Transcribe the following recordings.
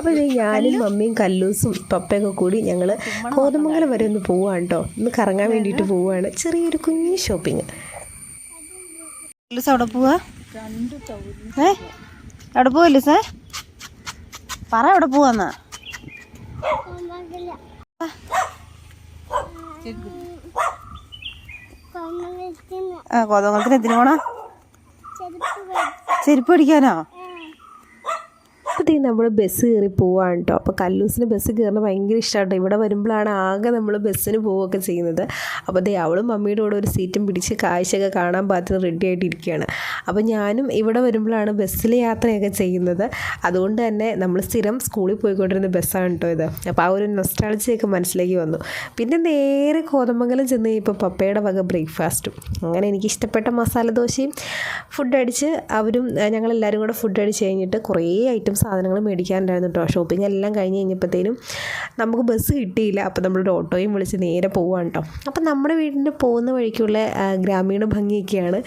അപ്പോൾ ഇത് ഞാനും മമ്മിയും കല്ലൂസും പപ്പയൊക്കെ കൂടി ഞങ്ങൾ കോതമംഗലം വരെ ഒന്ന് പോവാണ് കേട്ടോ ഒന്ന് കറങ്ങാൻ വേണ്ടിയിട്ട് പോവുകയാണ് ചെറിയൊരു കുഞ്ഞു ഷോപ്പിംഗ്. അവിടെ പോവാ? ഏ? അവിടെ പോവല്ലേ ലിസേ പറ അവിടെ പോവാന്നാ. ആ കോതമംഗലത്തിന് എന്തിനു പോണോ? ചെരുപ്പ് പിടിക്കാനോ അപ്പോൾ നമ്മൾ ബസ് കയറി പോവാണ് കേട്ടോ അപ്പോൾ കല്ലൂസിന് ബസ് കയറുന്നത് ഭയങ്കര ഇഷ്ടമാണ് ഇവിടെ വരുമ്പോഴാണ് ആകെ നമ്മൾ ബസ്സിന് പോവുകയൊക്കെ ചെയ്യുന്നത്. അപ്പോൾ ദേ അവളും മമ്മിയുടെ കൂടെ ഒരു സീറ്റും പിടിച്ച് കാഴ്ചയൊക്കെ കാണാൻ പാകത്തിന് റെഡി ആയിട്ടിരിക്കുകയാണ് അപ്പോൾ ഞാനും ഇവിടെ വരുമ്പോഴാണ് ബസ്സിൽ യാത്രയൊക്കെ ചെയ്യുന്നത്. അതുകൊണ്ട് തന്നെ നമ്മൾ സ്ഥിരം സ്കൂളിൽ പോയിക്കൊണ്ടിരുന്ന ബസ്സാണ് കേട്ടോ ഇത്. അപ്പോൾ ആ ഒരു നൊസ്റ്റാളജിയൊക്കെ മനസ്സിലേക്ക് വന്നു. പിന്നെ നേരെ കോതമംഗലം ചെന്ന് കഴിഞ്ഞപ്പോൾ പപ്പയുടെ വക ബ്രേക്ക്ഫാസ്റ്റും അങ്ങനെ എനിക്ക് ഇഷ്ടപ്പെട്ട മസാല ദോശയും ഫുഡ് അടിച്ച് അവരും ഞങ്ങളെല്ലാവരും കൂടെ ഫുഡ് അടിച്ച് കഴിഞ്ഞിട്ട് കുറേ ഐറ്റം സാധനങ്ങൾ മേടിക്കാനുണ്ടായിരുന്നു കേട്ടോ ഷോപ്പിംഗ് എല്ലാം കഴിഞ്ഞ് കഴിഞ്ഞപ്പോഴത്തേനും നമുക്ക് ബസ് കിട്ടിയില്ല. അപ്പോൾ നമ്മളൊരു ഓട്ടോയും വിളിച്ച് നേരെ പോവാണ് കേട്ടോ അപ്പം നമ്മുടെ വീടിന്റെ പോകുന്ന വഴിക്കുള്ള ഗ്രാമീണ ഭംഗിയൊക്കെയാണ്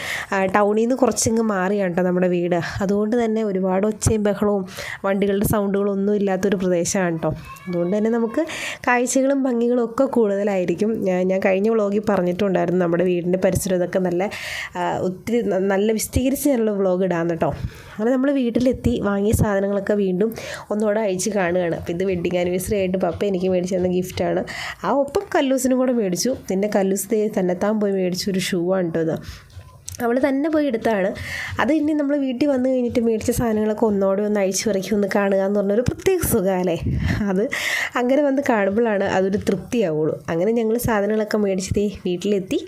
ടൗണിൽ നിന്ന് കുറച്ചങ്ങ് മാറിയാണ് കേട്ടോ നമ്മുടെ വീട്. അതുകൊണ്ട് തന്നെ ഒരുപാട് ഒച്ചയും ബഹളവും വണ്ടികളുടെ സൗണ്ടുകളും ഒന്നും ഇല്ലാത്തൊരു പ്രദേശമാണ് കേട്ടോ അതുകൊണ്ട് തന്നെ നമുക്ക് കാഴ്ചകളും ഭംഗികളും ഒക്കെ കൂടുതലായിരിക്കും. ഞാൻ കഴിഞ്ഞ വ്ളോഗിൽ പറഞ്ഞിട്ടുണ്ടായിരുന്നു നമ്മുടെ വീടിന്റെ പരിസരം ഇതൊക്കെ നല്ല ഒത്തിരി നല്ല വിശദീകരിച്ച് ഞാനുള്ള വ്ളോഗ് ഇടാന്ന് കേട്ടോ അങ്ങനെ നമ്മൾ വീട്ടിലെത്തി വാങ്ങിയ സാധനങ്ങളൊക്കെ വീണ്ടും ഒന്നുകൂടെ അയച്ച് കാണുകയാണ്. അപ്പോൾ ഇത് വെഡിങ് ആനിവേഴ്സറി ആയിട്ട് പപ്പ എനിക്ക് മേടിച്ചു തന്ന ഗിഫ്റ്റാണ് ആ ഒപ്പം കല്ലൂസിനും കൂടെ മേടിച്ചു. പിന്നെ കല്ലൂസ് തന്നെത്താൻ പോയി മേടിച്ച ഒരു ഷൂ ആണ് കേട്ടോ ഇത്. അവൾ തന്നെ പോയി എടുത്താണ്. അത് ഇനി നമ്മൾ വീട്ടിൽ വന്നു കഴിഞ്ഞിട്ട് മേടിച്ച സാധനങ്ങളൊക്കെ ഒന്നോടെ ഒന്ന് അഴിച്ചു ഇറക്കി ഒന്ന് കാണുക എന്ന് പറഞ്ഞൊരു പ്രത്യേക സുഖമല്ലേ അത് അങ്ങനെ വന്ന് കാണുമ്പോഴാണ് അതൊരു തൃപ്തിയാവുള്ളൂ. അങ്ങനെ ഞങ്ങൾ സാധനങ്ങളൊക്കെ മേടിച്ചത് വീട്ടിലെത്തി.